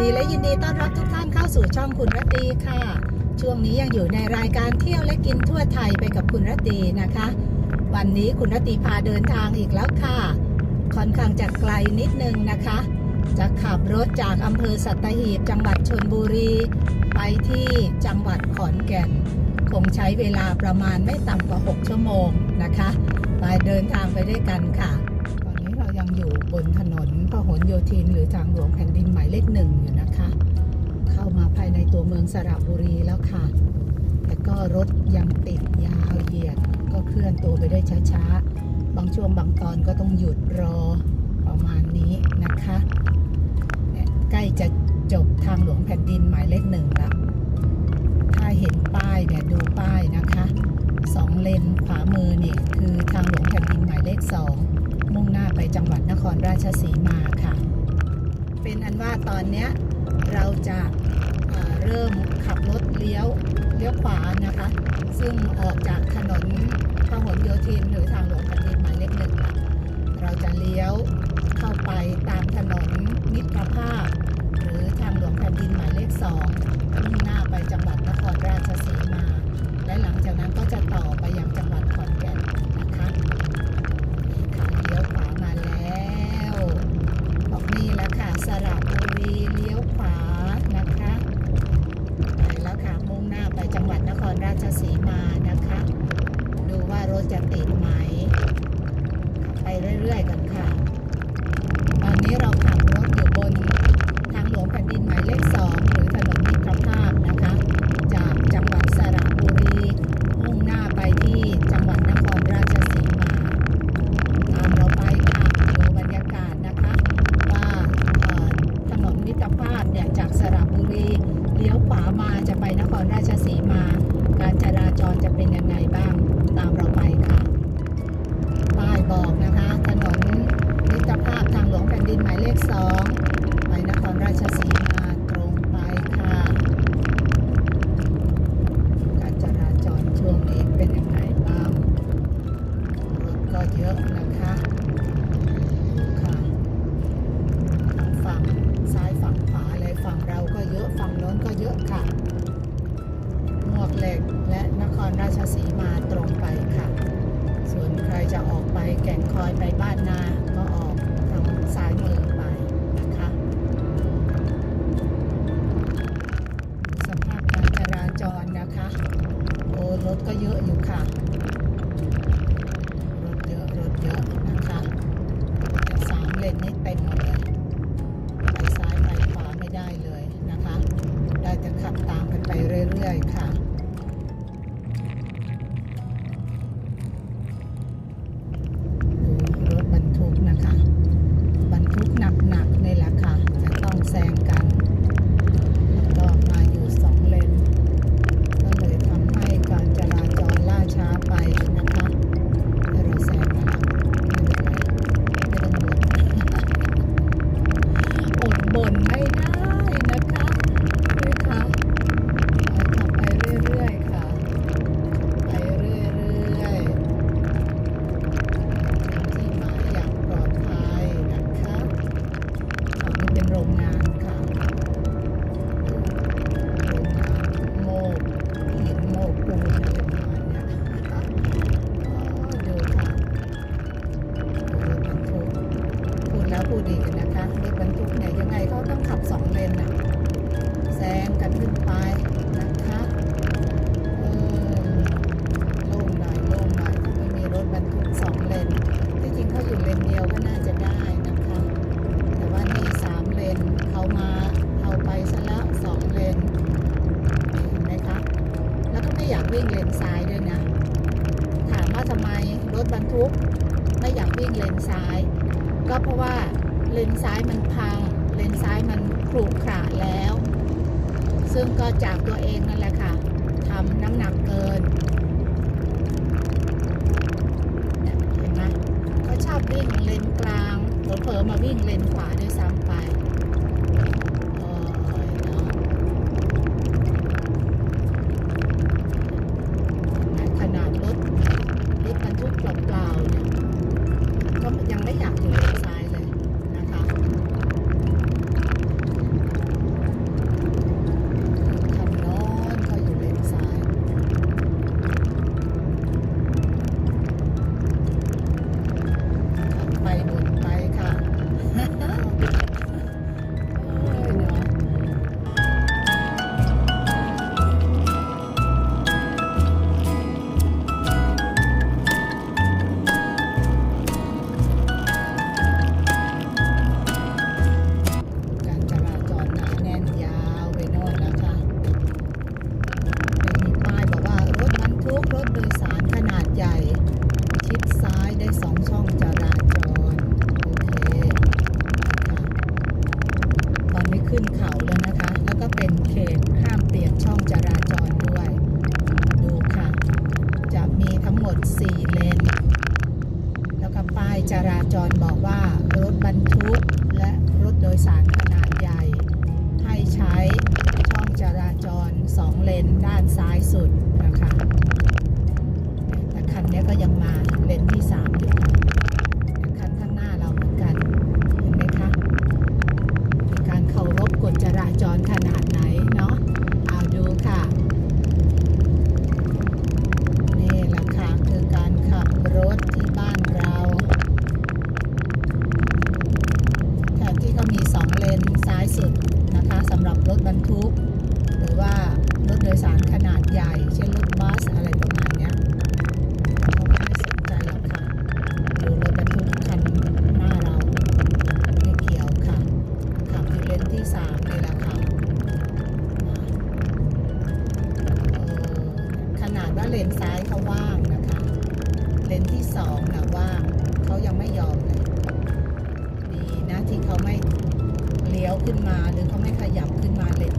ดีและยินดีต้อนรับทุกท่านเข้าสู่ช่องคุณรตตีค่ะ ช่วงนี้ยังอยู่ในรายการเที่ยวและกินทั่วไทยไปกับคุณรตตีนะคะ วันนี้คุณรตตีพาเดินทางอีกแล้วค่ะ ค่อนข้างจะไกลนิดนึงนะคะ จะขับรถจากอำเภอสัตหีบจังหวัดชนบุรี ไปที่จังหวัดขอนแก่น คงใช้เวลาประมาณไม่ต่ำกว่า 6 ชั่วโมงนะคะ ไปเดินทางไปด้วยกันค่ะ ตอนนี้เรายังอยู่บนถนน หลโยธิน หรือทางหลวงแผ่นดินหมายเลขหนึ่งอยู่นะคะ เข้ามาภายในตัวเมืองสระบุรีแล้วค่ะ แต่ก็รถยังติดยาวเหยียด ก็เคลื่อนตัวไปได้ช้าๆ บางช่วงบางตอนก็ต้องหยุดรอประมาณนี้นะคะใกล้จะจบทางหลวงแผ่นดินหมายเลขหนึ่งแล้วถ้าเห็นป้ายเนี่ยดูป้ายนะคะสองเลนขวามือนี่คือทางหลวงแผ่นดินหมายเลขสอง มุ่งหน้าไปจังหวัดนครราชสีมาค่ะ เป็นอันว่าตอนนี้เราจะเอ่อเริ่มขับรถเลี้ยวเลี้ยวขวานะคะ ซึ่งออกจากถนนพหลโยธินหรือทางหลวงแผ่นดินหมายเลขหนึ่งเราจะเลี้ยวเข้าไปตามถนนมิตรภาพ หรือทางหลวงแผ่นดินหมายเลขสองมุ่งหน้าไปจังหวัดนครราชสีมา และหลังจากนั้นก็จะต่อไปยังจังหวัดขอนแก่นนะคะนี่ค่ะเลี้ยวขวามาแล้วบอกนี่แล้วค่ะสระบุรีเลี้ยวขวานะคะไปแล้วค่ะมุ่งหน้าไปจังหวัดนค รราชสีมานะคะ ดูว่ารถจะติดไหม ไปเรื่อยๆกันค่ะ ตอนนี้เราขับรถอยู่บน ทางหลวงแผ่นดินหมายเลข 2 หรือถนนมิตรภาพนะคะ จากจังหวัดสระบุรีมุ่งหน้าไปที่จังหวัดนครราชสีมา ตามเราไปค่ะดูบรรยากาศนะคะ ว่าเอ่อถนนมิตรภาพเนี่ยจากสระบุรีเลี้ยวขวามาจะไปนครราชสีมา การจราจรจะเป็นยังไงบ้าง ตามเราไปค่ะ ป้ายบอกนะคะ ถนนมิตรภาพทางหลวงแผ่นดินหมายเลขสองไปนครราชสีมาตรงไปค่ะ การจราจรช่วงนี้เป็นยังไงบ้างรถก็เย อะนะคะค่ะฝั่งซ้ายฝั่งขวาเลยฝั่งเราก็เยอะฝั่งโน้นก็เยอะค่ะหมวกเหล็กและนครราชสีมาตรงไปค่ะ ส่วนใครจะออกไปแก่งคอยไปบ้านนา บ่นไม่ได้ วิ่งเลนซ้ายด้วยนะ ถามว่าทำไมรถบรรทุกไม่อยากวิ่งเลนซ้าย ก็เพราะว่าเลนซ้ายมันพัง เลนซ้ายมันขรุขระแล้ว ซึ่งก็จากตัวเองนั่นแหละค่ะทำน้ ทุกหรือว่ารถโดยสารขนาดใหญ่ เช่นรถบัสอะไรประมาณนี้เขาไม่สนใจหรอกค่ะดูรถบรรทุกคันหน้าเราไม่เกี่ยวค่ะขับอยู่เลนที่สามนี่แหละค่ะอ่าขนาดว่าเลนซ้ายเขาว่างนะคะ เลนที่สองนะว่างเขายังไม่ยอมเลยดีนะที่เขาไม่เลี้ยวขึ้นมาหรือเขาไม่ขยับขึ้นมาเลน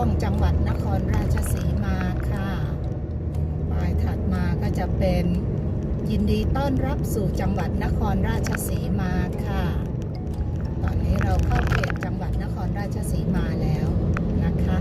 องจังหวัดนครราชสีมาค่ะป้ายถัดมาก็จะเป็นยินดีต้อนรับสู่จังหวัดนครราชสีมาค่ะ ตอนนี้เราเข้าเขตจังหวัดนครราชสีมาแล้วนะคะ